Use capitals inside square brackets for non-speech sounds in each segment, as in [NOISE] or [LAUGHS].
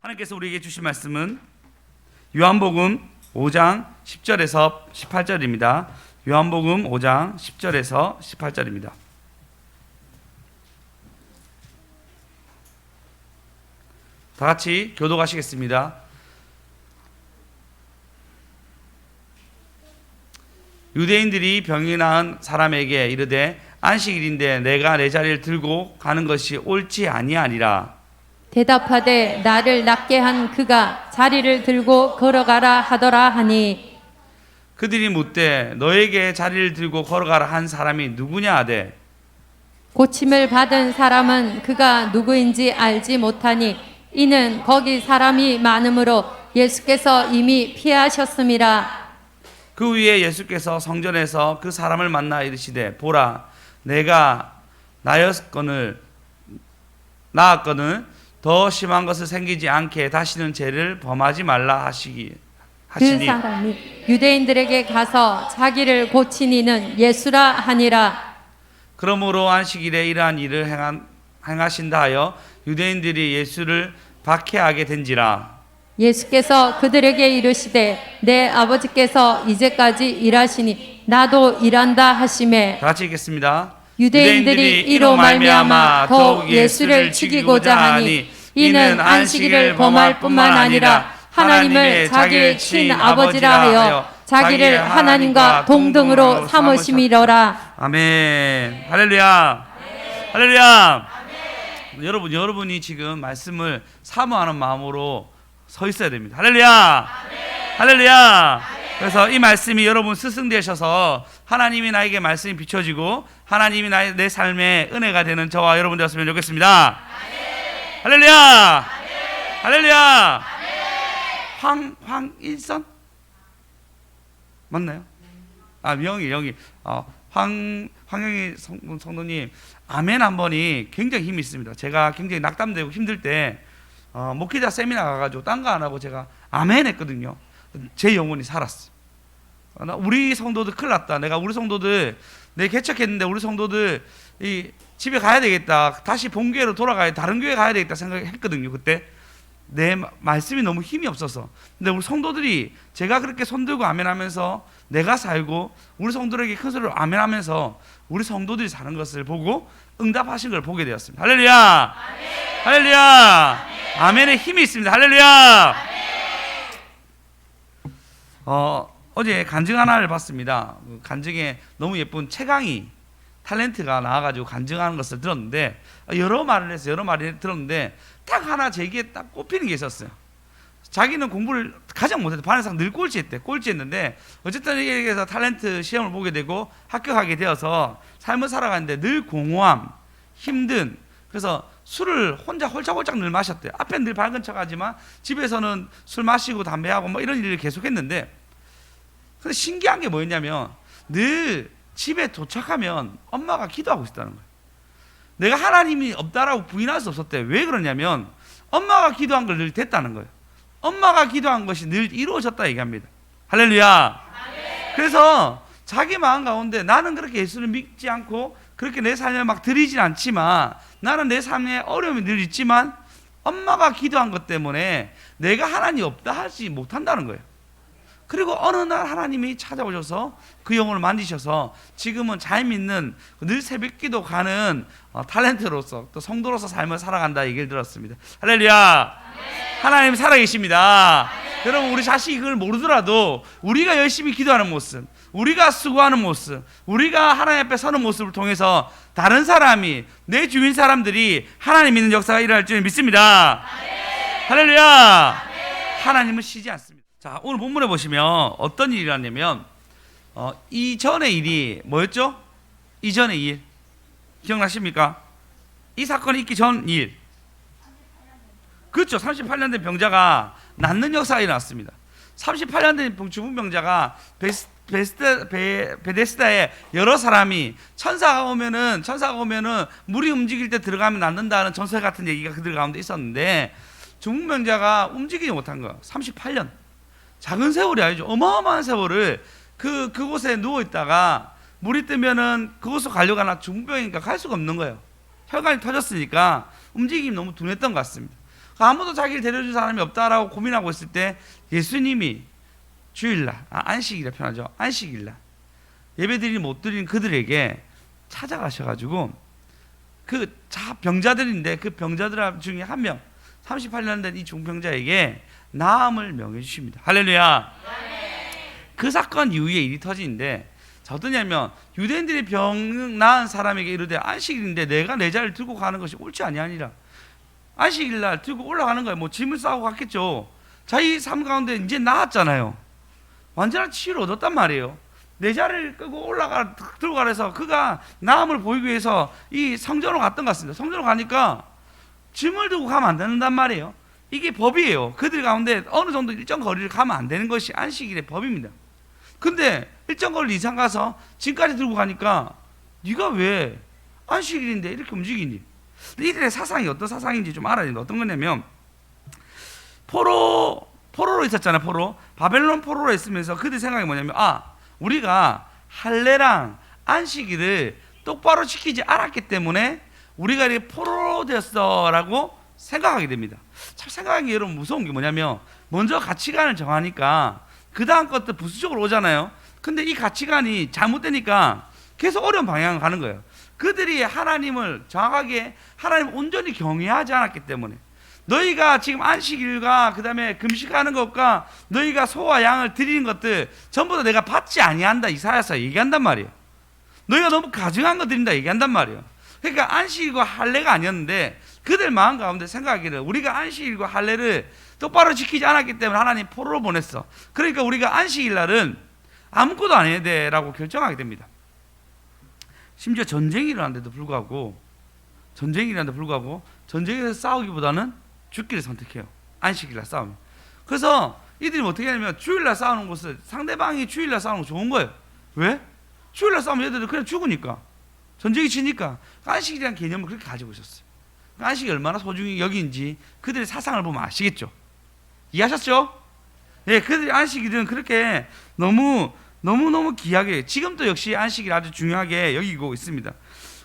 하나님께서 우리에게 주신 말씀은 요한복음 5장 10절에서 18절입니다. 요한복음 5장 10절에서 18절입니다. 다 같이 교도하시겠습니다. 유대인들이 병이 나은 사람에게 이르되 안식일인데 내가 내 자리를 들고 가는 것이 옳지 아니하니라. 대답하되 나를 낫게 한 그가 자리를 들고 걸어가라 하더라 하니. 그들이 묻되 너에게 자리를 들고 걸어가라 한 사람이 누구냐 하되. 고침을 받은 사람은 그가 누구인지 알지 못하니 이는 거기 사람이 많으므로 예수께서 이미 피하셨음이라. 그 위에 예수께서 성전에서 그 사람을 만나 이르시되 보라 내가 나였건을 나았거늘 더 심한 것을 생기지 않게 다시는 죄를 범하지 말라 하시기 그 하시니. 사람이 유대인들에게 가서 자기를 고치니는 예수라 하니라. 그러므로 안식일에 이러한 일을 행한, 행하신다 하여 유대인들이 예수를 박해하게 된지라. 예수께서 그들에게 이르시되 내 아버지께서 이제까지 일하시니 나도 일한다 다 같이 읽겠습니다. 유대인들이 이로 말미암아 더욱 예수를 죽이고자 하니 이는 안식일을 범할 뿐만 아니라 하나님을 자기의 친 아버지라 하여 자기를 하나님과 동등으로 삼으심이로라 아멘. 할렐루야. 할렐루야. 여러분, 여러분이 지금 말씀을 사모하는 마음으로 서 있어야 됩니다. 할렐루야. 할렐루야. 그래서 이 말씀이 여러분 스승 되셔서 하나님이 나에게 말씀이 비춰지고 하나님이 나의 내 삶에 은혜가 되는 저와 여러분 되었으면 좋겠습니다. 할렐루야. 할렐루야. 황 황일선 맞나요? 아 명희 영희 어, 황 황영희 성, 성도님 아멘 한 번이 굉장히 힘이 있습니다. 제가 굉장히 낙담되고 힘들 때 어, 목회자 세미나 가가지고 딴 거 안 하고 제가 아멘 했거든요. 제 영혼이 살았어. 어, 나 우리 성도들 큰일 났다. 내가 우리 성도들 내 개척했는데 우리 성도들 이 집에 가야 되겠다. 다시 본교회로 돌아가야 다른 교회 가야 되겠다 생각했거든요. 그때 내 마- 말씀이 너무 힘이 없어서. 근데 우리 성도들이 제가 그렇게 손들고 아멘하면서 내가 살고 우리 성도들에게 큰 소리로 아멘하면서 우리 성도들이 사는 것을 보고 응답하신 걸 보게 되었습니다. 할렐루야. 할렐루야. 아멘 의 힘이 있습니다. 할렐루야. 어, 어제 간증 하나를 봤습니다. 그 간증에 너무 예쁜 최강희 탤런트가 나와가지고 간증하는 것을 들었는데 여러 말을 해서 여러 말을 들었는데 딱 하나 제기에 딱 꼽히는 게 있었어요. 자기는 공부를 가장 못했대. 반에서 늘 꼴찌했대. 꼴찌했는데 어쨌든 여기에서 탤런트 시험을 보게 되고 합격하게 되어서 삶을 살아가는데 늘 공허함, 힘든 그래서 술을 혼자 홀짝홀짝 늘 마셨대. 앞엔 늘 밝은 척하지만 집에서는 술 마시고 담배하고 뭐 이런 일을 계속했는데 근데 신기한 게 뭐였냐면 늘 집에 도착하면 엄마가 기도하고 있다는 거예요. 내가 하나님이 없다라고 부인할 수 없었대. 왜 그러냐면 엄마가 기도한 걸 늘 됐다는 거예요. 엄마가 기도한 것이 늘 이루어졌다 얘기합니다. 할렐루야. 그래서 자기 마음 가운데 나는 그렇게 예수를 믿지 않고 그렇게 내 삶을 막 드리진 않지만 나는 내 삶에 어려움이 늘 있지만 엄마가 기도한 것 때문에 내가 하나님 없다 하지 못한다는 거예요. 그리고 어느 날 하나님이 찾아오셔서 그 영혼을 만지셔서 지금은 잘 믿는 늘 새벽기도 가는 어, 탤런트로서 또 성도로서 삶을 살아간다 얘기를 들었습니다. 할렐루야. 하나님 살아계십니다. 여러분 우리 자식이 그걸 모르더라도 우리가 열심히 기도하는 모습, 우리가 수고하는 모습, 우리가 하나님 앞에 서는 모습을 통해서 다른 사람이 내 주위 사람들이 하나님 믿는 역사가 일어날 줄 믿습니다. 할렐루야. 하나님은 쉬지 않습니다. 자, 오늘 본문에 보시면 어떤 일이 일어났냐면 어, 이전의 일이 뭐였죠? 이전의 일. 기억나십니까? 이 사건이 있기 전 일. 그렇죠. 38년 된 병자가 낫는 역사가 일어났습니다. 38년 된 죽은 병자가 베스, 베스트, 베, 베데스다에 여러 사람이 천사가 오면은 천사가 오면은 물이 움직일 때 들어가면 낫는다는 전설 같은 얘기가 그들 가운데 있었는데 죽은 병자가 움직이지 못한 거야. 38년. 작은 세월이 아니죠. 어마어마한 세월을 그 그곳에 누워 있다가 물이 뜨면은 그곳으로 가려고 하나 중병이니까 갈 수가 없는 거예요. 혈관이 터졌으니까 움직임이 너무 둔했던 것 같습니다. 아무도 자기를 데려줄 사람이 없다라고 고민하고 있을 때 예수님이 주일날, 아, 안식일에 편하죠. 안식일날 예배드리지 못 드리는 그들에게 찾아가셔가지고 그 자 병자들인데 그 병자들 중에 한 명, 38년 된 이 중병자에게 나음을 명해 주십니다. 할렐루야. 그 사건 이후에 일이 터지는데 자 어떠냐면 유대인들이 병 나은 사람에게 이르되 안식일인데 내가 내 자리를 들고 가는 것이 옳지 아니하니라. 안식일 날 들고 올라가는 거예요. 뭐 짐을 싸고 갔겠죠. 자기 삶 가운데 이제 나았잖아요. 완전한 치유를 얻었단 말이에요. 내 자리를 끄고 올라가 들고 가래서 그가 나음을 보이기 위해서 이 성전으로 갔던 것 같습니다. 성전으로 가니까 짐을 들고 가면 안 된단 말이에요. 이게 법이에요. 그들 가운데 어느 정도 일정 거리를 가면 안 되는 것이 안식일의 법입니다. 근데 일정 거리 이상 가서 짐까지 들고 가니까 네가 왜 안식일인데 이렇게 움직이니? 이들의 사상이 어떤 사상인지 좀 알아야 된다. 어떤 거냐면 포로 포로로 있었잖아요. 포로 바벨론 포로로 있으면서 그들 생각이 뭐냐면 아 우리가 할례랑 안식일을 똑바로 지키지 않았기 때문에 우리가 이렇게 포로로 되었어라고 생각하게 됩니다. 참 생각하기 여러분 무서운 게 뭐냐면 먼저 가치관을 정하니까 그 다음 것도 부수적으로 오잖아요. 근데 이 가치관이 잘못되니까 계속 어려운 방향을 가는 거예요. 그들이 하나님을 정확하게 하나님 온전히 경외하지 않았기 때문에 너희가 지금 안식일과 그다음에 금식하는 것과 너희가 소와 양을 드리는 것들 전부 다 내가 받지 아니한다 이사야서 얘기한단 말이에요. 너희가 너무 가증한 거 드린다 얘기한단 말이에요. 그러니까 안식일과 할례가 아니었는데 그들 마음 가운데 생각하기를 우리가 안식일과 할례를 똑바로 지키지 않았기 때문에 하나님 포로로 보냈어. 그러니까 우리가 안식일 날은 아무것도 안 해야 돼라고 결정하게 됩니다. 심지어 전쟁이 일어났는데도 불구하고 전쟁이 일어났는데도 불구하고 전쟁에서 싸우기보다는 죽기를 선택해요. 안식일 날 싸우면. 그래서 이들이 어떻게 하냐면 주일날 싸우는 것을 상대방이 주일날 싸우는 거 좋은 거예요. 왜? 주일날 싸우면 얘들은 그냥 죽으니까. 전쟁이 치니까 안식이라는 개념을 그렇게 가지고 있었어요. 안식이 얼마나 소중히 여기인지 그들의 사상을 보면 아시겠죠. 이해하셨죠? 네, 그들의 안식일은 그렇게 너무 너무 너무 귀하게 지금도 역시 안식일 아주 중요하게 여기고 있습니다.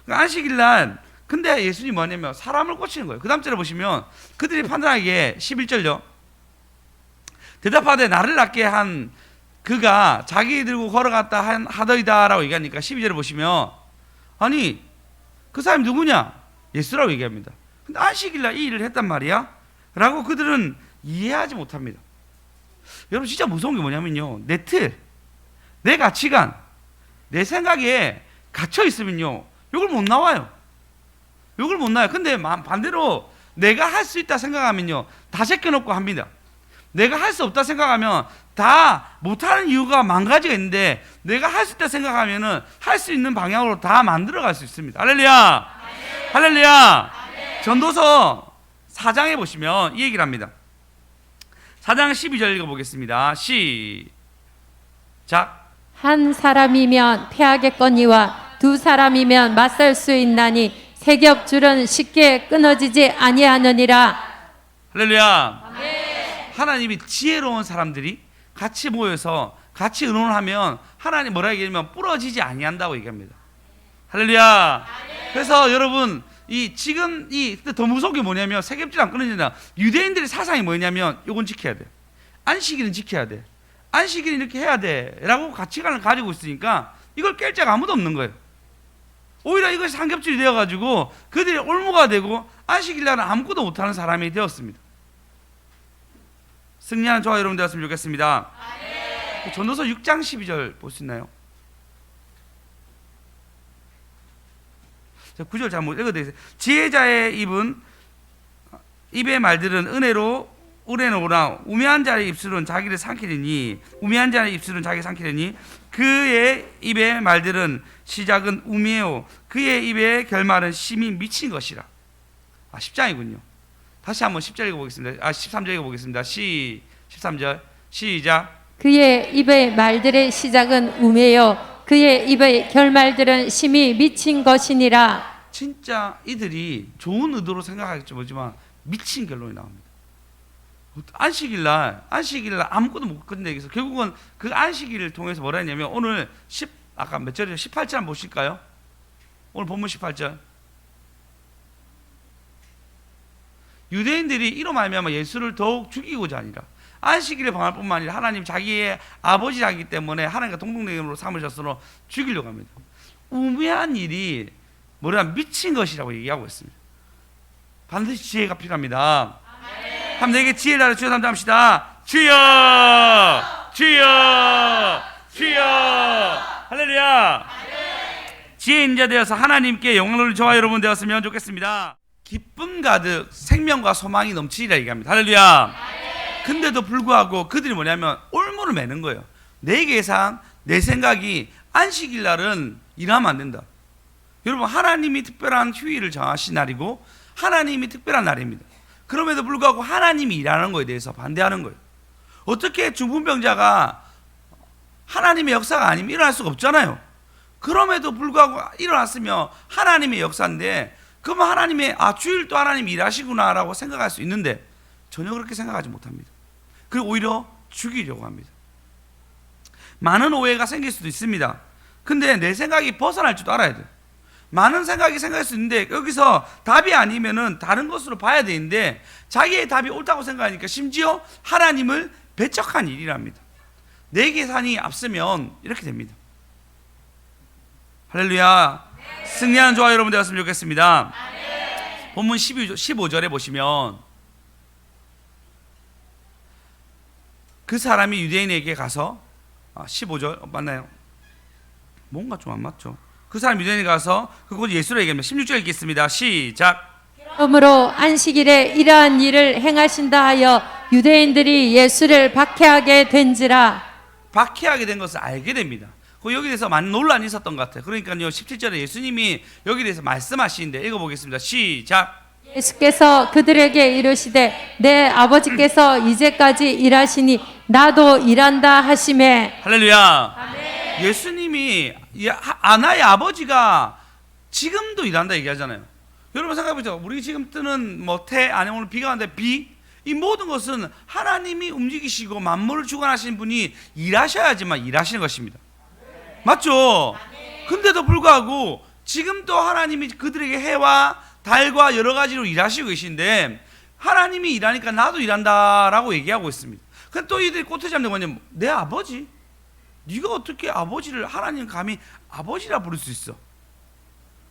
그 안식일 날 근데 예수님 뭐냐면 사람을 고치는 거예요. 그 다음 절에 보시면 그들이 판단하기에 11절요. 대답하되 나를 낫게 한 그가 자기 들고 걸어갔다 한 하더이다라고 얘기하니까 12절에 보시면 아니 그 사람이 누구냐? 예수라고 얘기합니다. 근데 안식일 날 이 일을 했단 말이야? 라고 그들은 이해하지 못합니다. 여러분 진짜 무서운 게 뭐냐면요. 내 틀, 내 가치관, 내 생각에 갇혀 있으면요. 이걸 못 나와요. 이걸 못 나와요. 근데 마- 반대로 내가 할 수 있다 생각하면요. 다 제껴놓고 합니다. 내가 할 수 없다 생각하면 다 못하는 이유가 만 가지가 있는데 내가 할 수 있다 생각하면은 할 수 있는 방향으로 다 만들어 갈 수 있습니다. 할렐루야. 할렐루야. 전도서 4장에 보시면 이 얘기를 합니다. 4장 12절 읽어보겠습니다. 시작. 한 사람이면 패하겠거니와 두 사람이면 맞설 수 있나니 세 겹줄은 쉽게 끊어지지 아니하느니라. 할렐루야. 하나님이 지혜로운 사람들이 같이 모여서 같이 의논하면 하나님 뭐라 얘기하면 부러지지 아니한다고 얘기합니다. 할렐루야. 그래서 여러분 이 지금 이 더 무서운 게 뭐냐면 세겹질 안 끊어진다. 유대인들의 사상이 뭐냐면 요건 지켜야 돼. 안식일은 지켜야 돼. 안식일 이렇게 해야 돼라고 가치관을 가지고 있으니까 이걸 깰 자가 아무도 없는 거예요. 오히려 이것이 삼겹줄이 되어가지고 그들이 올무가 되고 안식일 날은 아무것도 못하는 사람이 되었습니다. 승리하는 저와 여러분 되었으면 좋겠습니다. 그 전도서 6장 12절 볼 수 있나요? 자, 9절 잘 못 읽어드리세요. 지혜자의 입은 입의 말들은 은혜로 은혜는 오나 우매한 자의 입술은 자기를 삼키리니 우매한 자의 입술은 자기 삼키리니 그의 입의 말들은 시작은 우매요 그의 입의 결말은 심히 미친 것이라. 아 10장이군요. 다시 한번 10절 읽어보겠습니다. 아 13절 읽어보겠습니다. 시 13절 시작. 그의 입의 말들의 시작은 우매요. 그의 입의 결말들은 심히 미친 것이니라. 진짜 이들이 좋은 의도로 생각하겠지 뭐지만 미친 결론이 나옵니다. 안식일 날 안식일 날 아무것도 못 끝내기서 결국은 그 안식일을 통해서 뭐라 했냐면 오늘 10 아까 몇 절이요? 18절 한번 보실까요? 오늘 본문 18절. 유대인들이 이로 말미암아 예수를 더욱 죽이고자 하니라. 안식일을 범할 뿐만 아니라 하나님 자기의 아버지라기 때문에 하나님과 동등됨으로 삼으셨으로 죽이려고 합니다. 우매한 일이 뭐냐 미친 것이라고 얘기하고 있습니다. 반드시 지혜가 필요합니다. 한번 내게 지혜를 달아 주여 담담합시다. 주여, 주여, 주여. 할렐루야. 지혜 인 자 되어서 하나님께 영광을 저와 여러분 되었으면 좋겠습니다. 기쁨 가득 생명과 소망이 넘치리라 얘기합니다. 할렐루야. 근데도 불구하고 그들이 뭐냐면 올무를 매는 거예요. 내 계산, 내 생각이 안식일 날은 일하면 안 된다. 여러분 하나님이 특별한 휴일을 정하신 날이고 하나님이 특별한 날입니다. 그럼에도 불구하고 하나님이 일하는 거에 대해서 반대하는 거예요. 어떻게 중풍병자가 하나님의 역사가 아니면 일어날 수가 없잖아요. 그럼에도 불구하고 일어났으면 하나님의 역사인데 그러면 하나님의 아 주일도 하나님이 일하시구나라고 생각할 수 있는데 전혀 그렇게 생각하지 못합니다. 그리고 오히려 죽이려고 합니다. 많은 오해가 생길 수도 있습니다. 근데 내 생각이 벗어날 줄도 알아야 돼요. 많은 생각이 생각할 수 있는데 여기서 답이 아니면은 다른 것으로 봐야 되는데 자기의 답이 옳다고 생각하니까 심지어 하나님을 배척한 일이랍니다. 내 계산이 앞서면 이렇게 됩니다. 할렐루야. 승리하는 저와 여러분 되었으면 좋겠습니다. 본문 12, 15절에 보시면 그 사람이 유대인에게 가서 아, 15절 맞나요? 뭔가 좀 안 맞죠. 그 사람 유대인에 가서 그곳 예수를 얘기합니다. 16절 읽겠습니다. 시작. 그러므로 안식일에 이러한 일을 행하신다 하여 유대인들이 예수를 박해하게 된지라 박해하게 된 것을 알게 됩니다. 그 여기 대해서 많은 논란이 있었던 것 같아요. 그러니까요. 17절에 예수님이 여기 대해서 말씀하시는데 읽어보겠습니다. 시작. 예수께서 그들에게 이르시되 내 아버지께서 이제까지 일하시니 나도 일한다 하심에 할렐루야. 예수님이 이 하- 아나의 아버지가 지금도 일한다 얘기하잖아요. 여러분 생각해보죠. 우리 지금 뜨는 뭐 태, 아니면 오늘 비가 왔는데 비, 이 모든 것은 하나님이 움직이시고 만물을 주관하시는 분이 일하셔야지만 일하시는 것입니다. 맞죠? 근데도 불구하고 지금도 하나님이 그들에게 해와 달과 여러 가지로 일하시고 계신데 하나님이 일하니까 나도 일한다라고 얘기하고 있습니다. 근데 또 이들이 꼬투리 잡는 건 뭐냐면 내 아버지? 네가 어떻게 아버지를 하나님 감히 아버지라 부를 수 있어?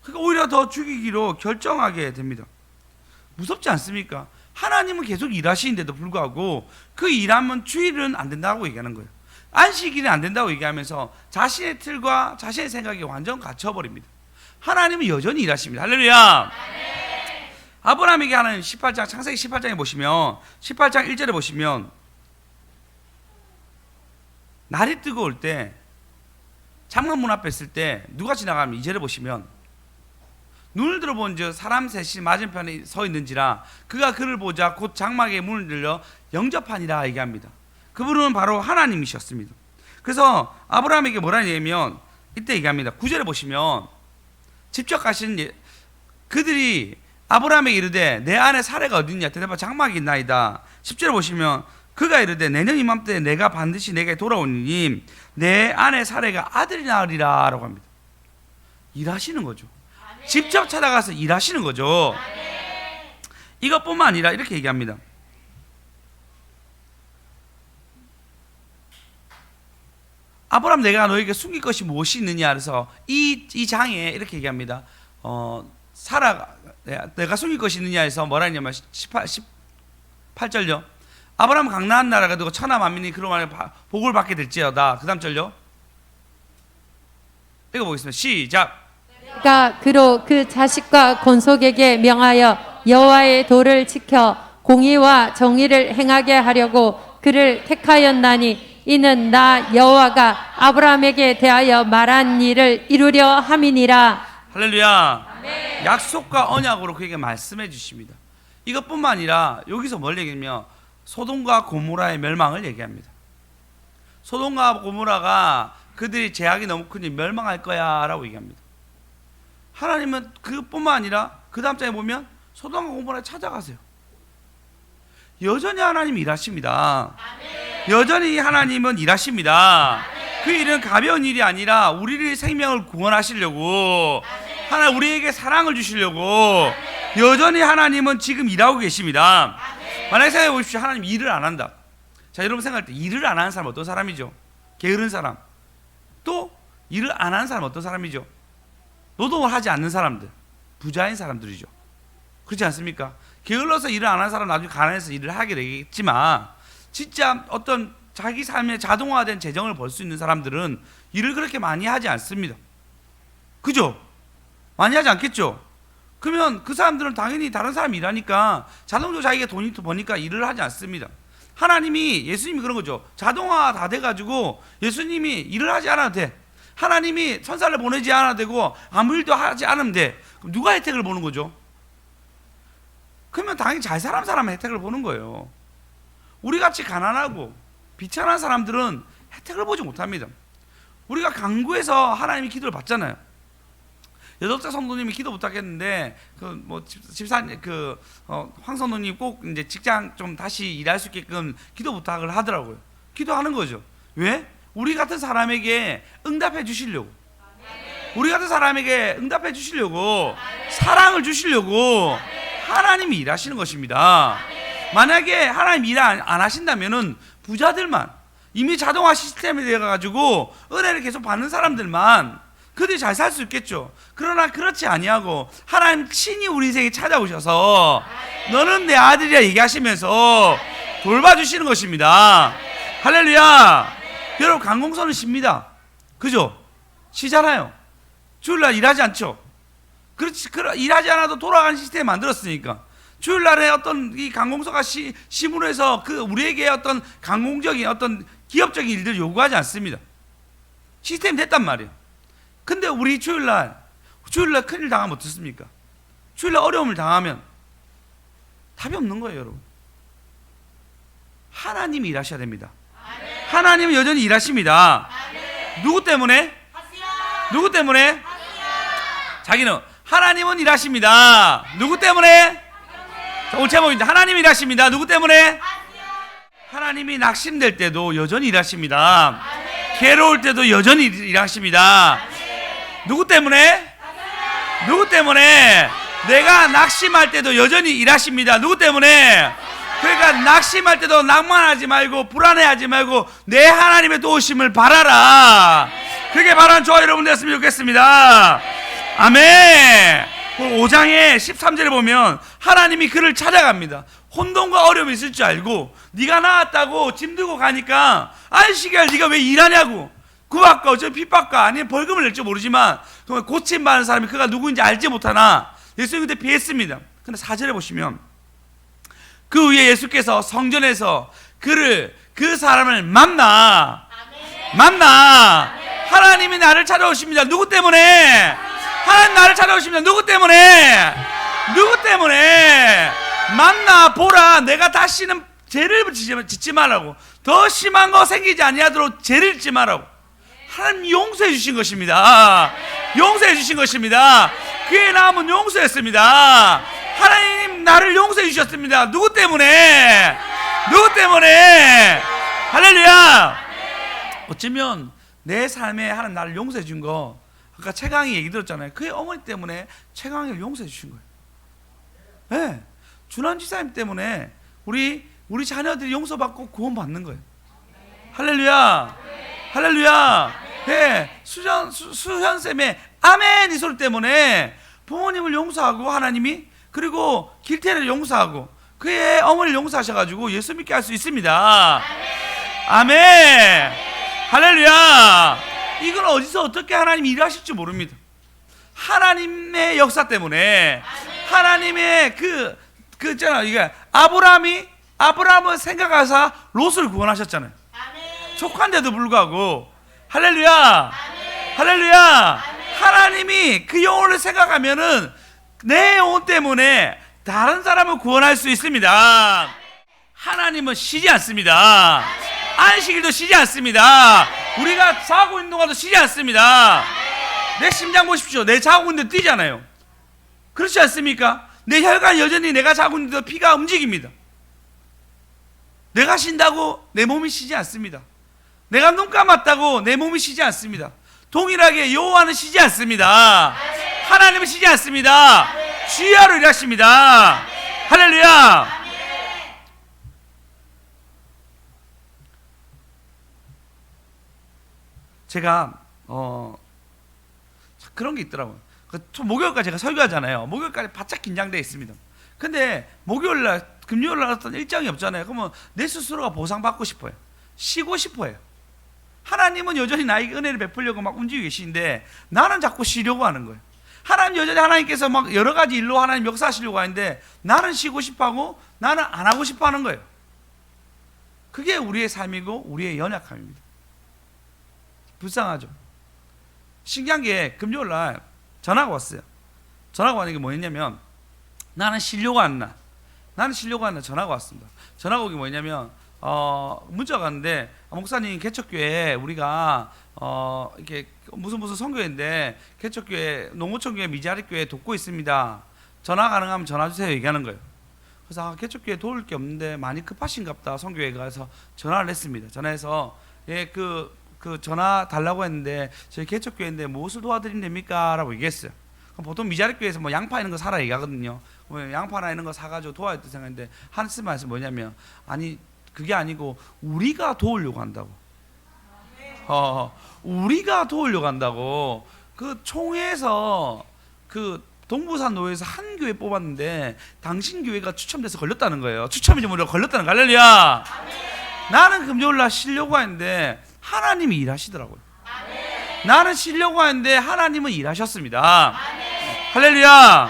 그러니까 오히려 더 죽이기로 결정하게 됩니다. 무섭지 않습니까? 하나님은 계속 일하시는데도 불구하고 그 일하면 주일은 안 된다고 얘기하는 거예요. 안식일은 안 된다고 얘기하면서 자신의 틀과 자신의 생각이 완전 갇혀버립니다. 하나님은 여전히 일하십니다. 할렐루야. 아브라함에게 하는 18장 창세기 18장에 보시면 18장 1절에 보시면 날이 뜨거울 때 장관문 앞에 있을 때 누가 지나가면 이절에 보시면 눈을 들어본 즉 사람 셋이 맞은편에 서 있는지라 그가 그를 보자 곧 장막에 문을 들려 영접하니라 얘기합니다. 그분은 바로 하나님이셨습니다. 그래서 아브라함에게 뭐라 얘기하면 이때 얘기합니다. 구절에 보시면 직접 가신 예- 그들이 아브라함에게 이르되 내 안에 사례가 어딨냐 대답하 장막이 있나이다. 10절에 보시면 그가 이르되 내년 이맘때 내가 반드시 내게 돌아오니 내 안에 사례가 아들이 나으리라라고 합니다. 일하시는 거죠. 직접 찾아가서 일하시는 거죠. 이것뿐만 아니라 이렇게 얘기합니다. 아브라함 내가 너에게 숨길 것이 무엇이 있느냐 그래서 이, 이 장에 이렇게 얘기합니다. 어, 사라 내가 숨길 것이 있느냐 해서 뭐라 했냐면 18, 18절요. 아브라함 강나안 나라가 되고 천하 만민이 그로 말해 복을 받게 될지어다. 그 다음 절요. 읽어보겠습니다. 시작. 그가 그로 그 자식과 건속에게 명하여 여호와의 도를 지켜 공의와 정의를 행하게 하려고 그를 택하였나니 이는 나 여호와가 아브라함에게 대하여 말한 일을 이루려 함이니라 할렐루야. 약속과 언약으로 그에게 말씀해 주십니다. 이것뿐만 아니라 여기서 뭘 얘기하면 소돔과 고모라의 멸망을 얘기합니다. 소돔과 고모라가 그들이 제약이 너무 크니 멸망할 거야라고 얘기합니다. 하나님은 그뿐만 아니라 그 다음 장에 보면 소돔과 고모라에 찾아가세요. 여전히 하나님 일하십니다. 여전히 하나님은 일하십니다. 그 일은 가벼운 일이 아니라 우리의 생명을 구원하시려고 하나 우리에게 사랑을 주시려고 여전히 하나님은 지금 일하고 계십니다. 만약에 생각해 보십시오. 하나님 일을 안 한다. 자, 여러분 생각할 때 일을 안 하는 사람 어떤 사람이죠? 게으른 사람. 또 일을 안 하는 사람 어떤 사람이죠? 노동을 하지 않는 사람들. 부자인 사람들이죠. 그렇지 않습니까? 게을러서 일을 안 하는 사람 나중에 가난해서 일을 하게 되겠지만 진짜 어떤 자기 삶에 자동화된 재정을 벌 수 있는 사람들은 일을 그렇게 많이 하지 않습니다. 그죠? 많이 하지 않겠죠? 그러면 그 사람들은 당연히 다른 사람이 일하니까 자동적으로 자기가 돈이 버니까 일을 하지 않습니다. 하나님이 예수님이 그런 거죠. 자동화 다 돼가지고 예수님이 일을 하지 않아도 돼. 하나님이 선사를 보내지 않아도 되고 아무 일도 하지 않으면 돼. 그럼 누가 혜택을 보는 거죠? 그러면 당연히 잘 사람 사람은 혜택을 보는 거예요. 우리 같이 가난하고 비천한 사람들은 혜택을 보지 못합니다. 우리가 강구해서 하나님이 기도를 받잖아요. 여덟째 성도님이 기도 부탁했는데 그 뭐 집사 그 어, 황성도님 꼭 이제 직장 좀 다시 일할 수 있게끔 기도 부탁을 하더라고요. 기도하는 거죠. 왜? 우리 같은 사람에게 응답해 주시려고. 우리 같은 사람에게 응답해 주시려고 사랑을 주시려고 하나님이 일하시는 것입니다. 만약에 하나님 일 안 하신다면은 부자들만 이미 자동화 시스템이 되어 가지고 은혜를 계속 받는 사람들만 그들이 잘 살 수 있겠죠. 그러나 그렇지 아니하고 하나님 친히 우리 인생에 찾아오셔서 너는 내 아들이야 얘기하시면서 돌봐주시는 것입니다. 할렐루야. 여러분 강공서는 쉽니다. 그죠? 쉬잖아요. 주일날 일하지 않죠. 그렇지, 일하지 않아도 돌아가는 시스템 만들었으니까. 주일날에 어떤 이 강공서가 시, 심으로 해서 그 우리에게 어떤 강공적인 어떤 기업적인 일들을 요구하지 않습니다. 시스템 됐단 말이에요. 근데 우리 주일날 주일날 큰일 당하면 어떻습니까? 주일날 어려움을 당하면 답이 없는 거예요, 여러분. 하나님이 일하셔야 됩니다. 하나님은 여전히 일하십니다. 누구 때문에? 누구 때문에? 자기는 하나님은 일하십니다. 누구 때문에? 자, 오늘 제목입니다. 하나님 일하십니다. 누구 때문에? 하나님이 낙심될 때도 여전히 일하십니다. 괴로울 때도 여전히 일하십니다. 누구 때문에? 누구 때문에? 내가 낙심할 때도 여전히 일하십니다. 누구 때문에? 그러니까 낙심할 때도 낭만하지 말고 불안해하지 말고 내 하나님의 도우심을 바라라. 그게 바라는 저와 여러분 됐으면 좋겠습니다. 아멘. 5장의 13절에 보면 하나님이 그를 찾아갑니다. 혼돈과 어려움이 있을 줄 알고 네가 나왔다고 짐 들고 가니까 안식일 네가 왜 일하냐고 구박과 어쩌 핍박과 아니면 벌금을 낼지 모르지만 정말 고침 받는 사람이 그가 누구인지 알지 못하나 예수님 그때 피했습니다. 근데 사절에 보시면 그 위에 예수께서 성전에서 그를 그 사람을 만나 만나 하나님이 나를 찾아오십니다. 누구 때문에? 하나님 나를 찾아오십니다. 누구 때문에? 누구 때문에? 만나 보라 내가 다시는 죄를 짓지, 짓지 말라고 더 심한 거 생기지 아니하도록 죄를 짓지 말라고 하나님 용서해 주신 것입니다. 용서해 주신 것입니다. 그의 남은 용서했습니다. 하나님 나를 용서해 주셨습니다. 누구 때문에? 누구 때문에? 할렐루야. 어쩌면 내 삶에 하나님 나를 용서해 준 거 아까 최강이 얘기 들었잖아요. 그의 어머니 때문에 최강이를 용서해 주신 거예요. 네. 준환 지사님 때문에 우리 우리 자녀들이 용서받고 구원받는 거예요. 할렐루야. 할렐루야. 네. 수현 수, 수현 쌤의 아멘 이 소리 때문에 부모님을 용서하고 하나님이 그리고 길태를 용서하고 그의 어머니를 용서하셔가지고 예수 믿게 할 수 있습니다. 아멘. 할렐루야. 이건 어디서 어떻게 하나님이 일하실지 모릅니다. 하나님의 역사 때문에 하나님의 그, 그 있잖아. 이게 아브라함이 아브라함을 생각하사 롯을 구원하셨잖아요. 족한데도 불구하고 할렐루야. 할렐루야. 하나님이 그 영혼을 생각하면은 내 영혼 때문에 다른 사람을 구원할 수 있습니다. 하나님은 쉬지 않습니다. 안식일도 쉬지 않습니다. 우리가 자고 있는 동안도 쉬지 않습니다. 내 심장 보십시오. 내 자고 있는데 뛰잖아요. 그렇지 않습니까? 내 혈관 여전히 내가 자고 있는데 피가 움직입니다. 내가 쉰다고 내 몸이 쉬지 않습니다. 내가 눈 감았다고 내 몸이 쉬지 않습니다. 동일하게 여호와는 쉬지 않습니다. 하나님은 쉬지 않습니다. 주야로 일하십니다. 할렐루야. 제가 어 그런 게 있더라고요. 그 목요일까지 제가 설교하잖아요. 목요일까지 바짝 긴장돼 있습니다. 근데 목요일 날 금요일 날 어떤 일정이 없잖아요. 그러면 내 스스로가 보상받고 싶어요. 쉬고 싶어요. 하나님은 여전히 나에게 은혜를 베풀려고 막 움직이고 계시는데 나는 자꾸 쉬려고 하는 거예요. 하나님 여전히 하나님께서 막 여러 가지 일로 하나님 역사하시려고 하는데 나는 쉬고 싶어하고 나는 안 하고 싶어 하는 거예요. 그게 우리의 삶이고 우리의 연약함입니다. 불쌍하죠. 신기한 게 금요일 날 전화가 왔어요. 전화가 왔는 게 뭐였냐면 나는 쉬려고 안 나. 나는 쉬려고 안 나. 전화가 왔습니다. 전화가 오기 뭐였냐면 어, 문자가 왔는데 아, 목사님 개척교회 우리가 어, 이렇게 무슨 무슨 선교회인데 개척교회 농어촌교회 미자리교회 돕고 있습니다. 전화 가능하면 전화 주세요 얘기하는 거예요. 그래서 아, 개척교회 도울 게 없는데 많이 급하신갑다 선교회가 해서 전화를 했습니다. 전화해서 예그 그 전화 달라고 했는데 저희 개척교회인데 무엇을 도와드리면 됩니까?라고 얘기했어요. 그럼 보통 미자리교회에서 뭐 양파 있는 거 사라 얘기하거든요. 뭐 양파나 있는 거 사가지고 도와야 생각했는데 하나님 말씀 뭐냐면 아니 그게 아니고 우리가 도우려고 한다고. 어, 우리가 도우려고 한다고. 그 총회에서 그 동부산 노회에서 한 교회 뽑았는데 당신 교회가 추첨돼서 걸렸다는 거예요. 추첨이 좀 우리가 걸렸다는 거 할렐루야. 나는 금요일 날 쉬려고 했는데 하나님이 일하시더라고요. 나는 쉬려고 했는데 하나님은 일하셨습니다. 할렐루야.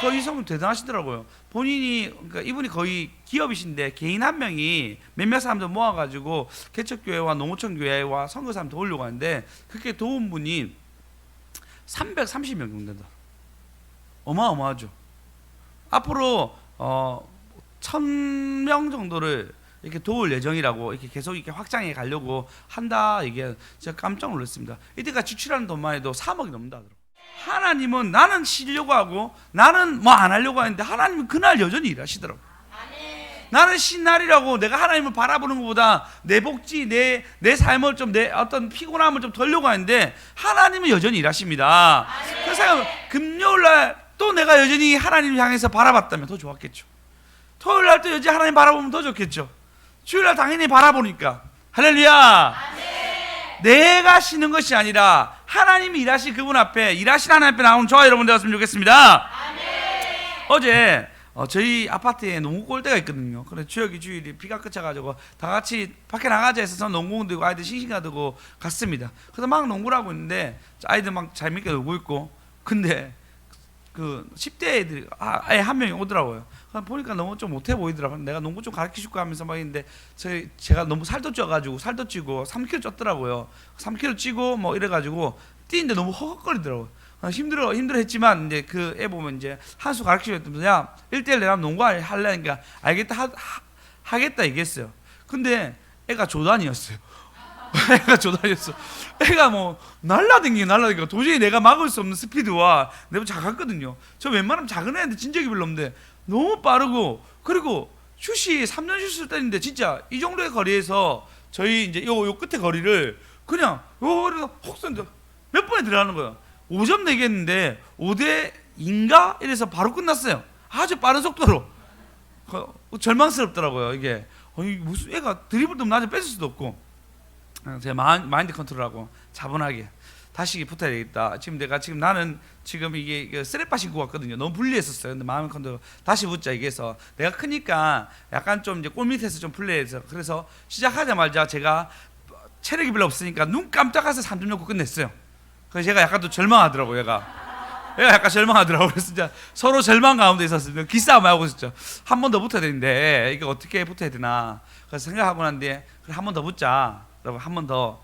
거이 성분 대단하시더라고요. 본인이 그러니까 이분이 거의 기업이신데 개인 한 명이 몇몇 사람들 모아가지고 개척교회와 농어촌 교회와 선거 사람 도우려고 하는데 그렇게 도운 분이 330명 정도 된다. 어마어마하죠. 앞으로 어 1000명 정도를 이렇게 도울 예정이라고 이렇게 계속 이렇게 확장해 가려고 한다 이게 제가 깜짝 놀랐습니다. 이때까지 지출하는 돈만 해도 3억이 넘는다. 하나님은 나는 쉬려고 하고 나는 뭐 안 하려고 하는데 하나님은 그날 여전히 일하시더라고. 요 나는 신날이라고 내가 하나님을 바라보는 것보다 내 복지, 내, 내 삶을 좀, 내 어떤 피곤함을 좀 덜려고 하는데 하나님은 여전히 일하십니다. 그래서 금요일 날 또 내가 여전히 하나님을 향해서 바라봤다면 더 좋았겠죠. 토요일 날 또 여전히 하나님 바라보면 더 좋겠죠. 주일 날 당연히 바라보니까. 할렐루야. 내가 쉬는 것이 아니라 하나님이 일하신 그분 앞에 일하신 하나님 앞에 나오는 저와 여러분 되었으면 좋겠습니다. 어제 어, 저희 아파트에 농구 골대가 있거든요. 그래 주역이 주일이 비가 그쳐가지고 다 같이 밖에 나가자 해서 농구 들고 아이들 싱싱가 들고 갔습니다. 그래서 막 농구를 하고 있는데 아이들 막 재밌게 놀고 있고 근데 그 10대 애들이 아, 아예 한 명이 오더라고요. 그래서 보니까 너무 좀 못해 보이더라고요. 내가 농구 좀 가르쳐 줄까 하면서 막 있는데 제, 제가 너무 살도 쪄가지고 살도 찌고 3kg 쪘더라고요. 3kg 찌고 뭐 이래가지고 뛰는데 너무 허걱거리더라고요. 아, 힘들어 힘들어 했지만 이제 그 애 보면 이제 한수 가르쳐 줬면서 야 1대1 내가 농구 할래니까 알겠다 하, 하, 겠다 얘기했어요. 근데 애가 조단이었어요. [LAUGHS] 애가 조단이었어. 애가 뭐 날라댕기 날라댕기 도저히 내가 막을 수 없는 스피드와 내가 작았거든요. 저 웬만하면 작은 애한테 진 적이 별로 없는데 너무 빠르고 그리고 슛이 3년 슛을 때리는데 진짜 이 정도의 거리에서 저희 이제 요, 요 끝에 거리를 그냥 요거리서 혹 쏜다. 몇 번에 들어가는 거야. 5점 내겠는데 5대 인가 이래서 바로 끝났어요. 아주 빠른 속도로. 그, 절망스럽더라고요 이게. 아니 무슨 애가 드리블도 낮에 뺏을 수도 없고. 어, 제 마인- 마인드 컨트롤하고 차분하게 다시 붙어야 되겠다. 지금 내가 지금 나는 지금 이게 그 쓰레빠 신고 왔거든요. 너무 불리했었어요. 근데 마음 컨트롤 다시 붙자 이게서 내가 크니까 약간 좀 이제 골 밑에서 좀 플레이해서 그래서 시작하자마자 제가 체력이 별로 없으니까 눈 깜짝해서 3점 넣고 끝냈어요. 그래서 제가 약간 또 절망하더라고 얘가. 얘가 약간 절망하더라고. 그래서 진짜 서로 절망 가운데 있었어요. 기싸움 하고 있었죠. 한 번 더 붙어야 되는데 이게 어떻게 붙어야 되나. 그래서 생각하고 난 뒤에 그래 한 번 더 붙자. 그리고 한 번 더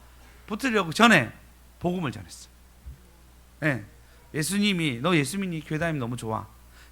붙으려고 전에 복음을 전했어. 예. 예수님이 너 예수 믿니? 교회 다니면 너무 좋아.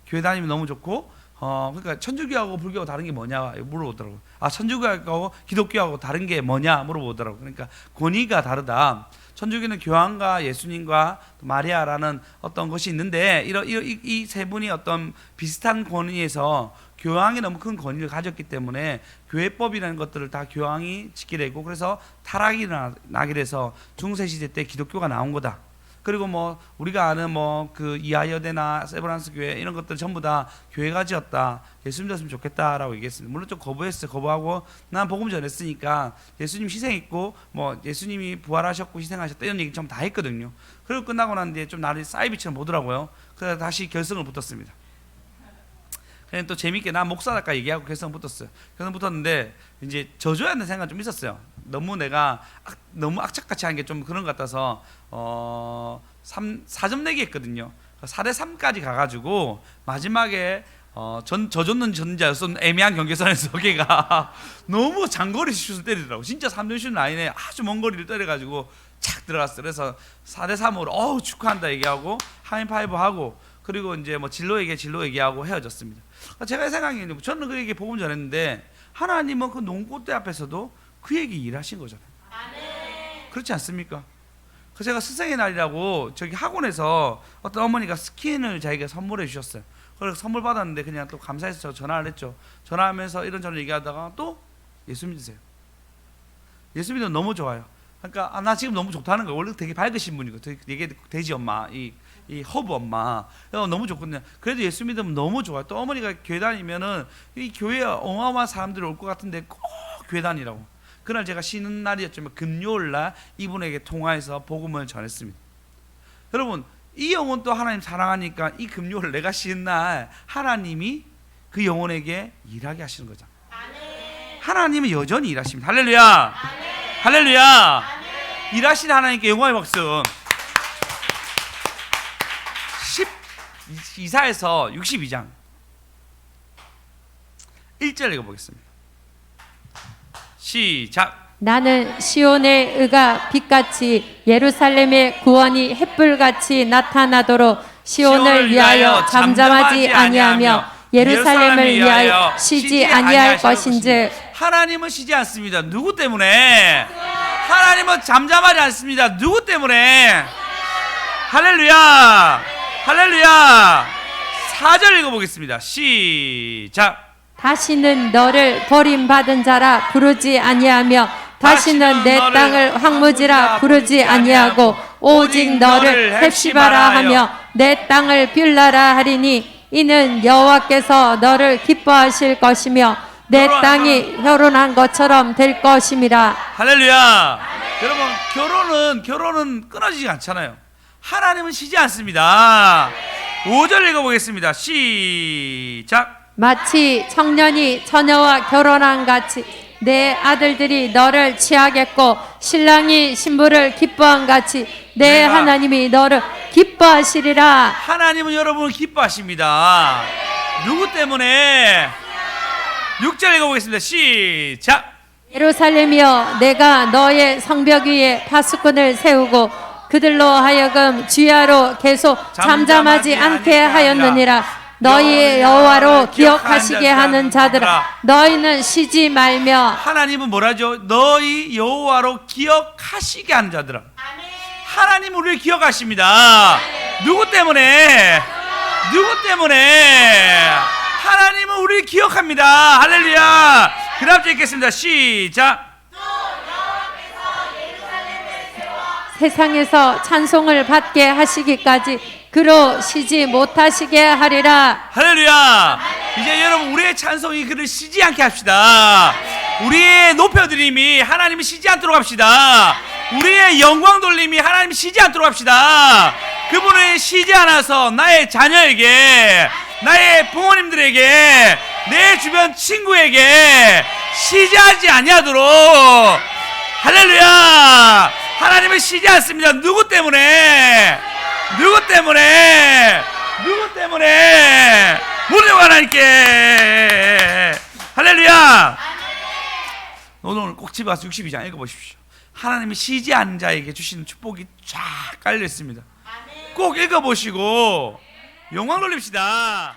교회 다니면 너무 좋고 어 그러니까 천주교하고 불교하고 다른 게 뭐냐 물어보더라고. 아 천주교하고 기독교하고 다른 게 뭐냐 물어보더라고. 그러니까 권위가 다르다. 천주교는 교황과 예수님과 또 마리아라는 어떤 것이 있는데 이런 이세 분이 어떤 비슷한 권위에서 교황이 너무 큰 권위를 가졌기 때문에 교회법이라는 것들을 다 교황이 지키려고 그래서 타락이 나- 나게 돼서 중세 시대 때 기독교가 나온 거다. 그리고 뭐 우리가 아는 뭐 그 이하여대나 세브란스 교회 이런 것들 전부 다 교회가 지었다. 예수님 줬으면 좋겠다라고 얘기했습니다. 물론 좀 거부했어요. 거부하고 난 복음 전했으니까 예수님 희생했고 뭐 예수님이 부활하셨고 희생하셨다 이런 얘기 좀다 했거든요. 그리고 끝나고 난 뒤에 좀 나를 사이비처럼 보더라고요. 그래서 다시 결성을 붙었습니다. 그냥 또 재밌게 난 목사랄까 얘기하고 결성 붙었어요. 결성 붙었는데 이제 져줘야 하는 생각 좀 있었어요. 너무 내가 악, 너무 악착같이 한 게 좀 그런 것 같아서 어 3, 4점 내기 했거든요. 4대 3까지 가가지고 마지막에 어, 전 저줬는 전자였던 애매한 경계선에서 걔가 [LAUGHS] 너무 장거리 슛을 때리더라고. 진짜 3점 슛 라인에 아주 먼 거리를 때려가지고 착 들어갔어. 그래서 4대 3으로 어우 축하한다 얘기하고 하이파이브 하고 그리고 이제 뭐 진로에게 진로 얘기하고 헤어졌습니다. 제가 생각에는 저는 그 얘기 복음 전했는데 하나님은 그 농꽃대 앞에서도 그 얘기 일하신 거잖아요. 그렇지 않습니까? 그 제가 스승의 날이라고 저기 학원에서 어떤 어머니가 스킨을 자기가 선물해 주셨어요. 그래서 선물 받았는데 그냥 또 감사해서 저 전화를 했죠. 전화하면서 이런저런 얘기하다가 또 예수 믿으세요. 예수 믿으면 너무 좋아요. 그러니까 아, 나 지금 너무 좋다는 거예요. 원래 되게 밝으신 분이고 되게, 되게 돼지 엄마 이, 이 허브 엄마 어, 너무 좋거든요. 그래도 예수 믿으면 너무 좋아요. 또 어머니가 교회 다니면은 이 교회에 어마어마한 사람들이 올 것 같은데 꼭 교회 다니라고. 그날 제가 쉬는 날이었지만 금요일 날 이분에게 통화해서 복음을 전했습니다. 여러분 이 영혼 또 하나님 사랑하니까 이 금요일 내가 쉬는 날 하나님이 그 영혼에게 일하게 하시는 거죠. 하나님은 여전히 일하십니다. 할렐루야. 할렐루야. 일하시는 하나님께 영광의 박수. 10 이사에서 62장 1절 읽어보겠습니다. 시작. 나는 시온의 의가 빛같이 예루살렘의 구원이 햇불같이 나타나도록 시온을 위하여 잠잠하지 아니하며 예루살렘을 위하여 쉬지 아니할 것인즉 하나님은 쉬지 않습니다. 누구 때문에? 하나님은 잠잠하지 않습니다. 누구 때문에? 할렐루야! 할렐루야! 4절 읽어보겠습니다. 시작. 다시는 너를 버림받은 자라 부르지 아니하며 다시는 내 땅을 황무지라 부르지 아니하고 오직 너를 헵시바라 하며 내 땅을 빌라라 하리니 이는 여호와께서 너를 기뻐하실 것이며 내 땅이 결혼한 것처럼 될 것임이라 할렐루야. 여러분 결혼은 결혼은 끊어지지 않잖아요. 하나님은 쉬지 않습니다. 5절 읽어보겠습니다. 시작. 마치 청년이 처녀와 결혼한 같이 내 아들들이 너를 취하겠고 신랑이 신부를 기뻐한 같이 내 내가 하나님이 너를 기뻐하시리라 하나님은 여러분을 기뻐하십니다. 누구 때문에? 6절 읽어보겠습니다. 시작. 예루살렘이여 내가 너의 성벽 위에 파수꾼을 세우고 그들로 하여금 주야로 계속 잠잠하지 않게 하였느니라 너희의 여호와로 기억하시게 하는 자들아 너희는 쉬지 말며 하나님은 뭐라죠? 너희 여호와로 기억하시게 하는 자들아. 하나님 우리를 기억하십니다. 누구 때문에? 누구 때문에? 하나님은 우리를 기억합니다. 할렐루야. 그 다음 주 읽겠습니다. 시작. 세상에서 찬송을 받게 하시기까지 그로 쉬지 못하시게 하리라 할렐루야. 이제 여러분 우리의 찬송이 그를 쉬지 않게 합시다. 우리의 높여드림이 하나님이 쉬지 않도록 합시다. 우리의 영광 돌림이 하나님이 쉬지 않도록 합시다. 그분을 쉬지 않아서 나의 자녀에게, 나의 부모님들에게, 내 주변 친구에게 쉬지 하지 아니하도록 할렐루야. 하나님은 쉬지 않습니다. 누구 때문에? 누구 때문에? 누구 때문에? 우리 하나님께 할렐루야. 오늘 꼭 집에 가서 62장 읽어보십시오. 하나님이 쉬지 않는 자에게 주시는 축복이 쫙 깔려 있습니다. 꼭 읽어보시고 영광 돌립시다.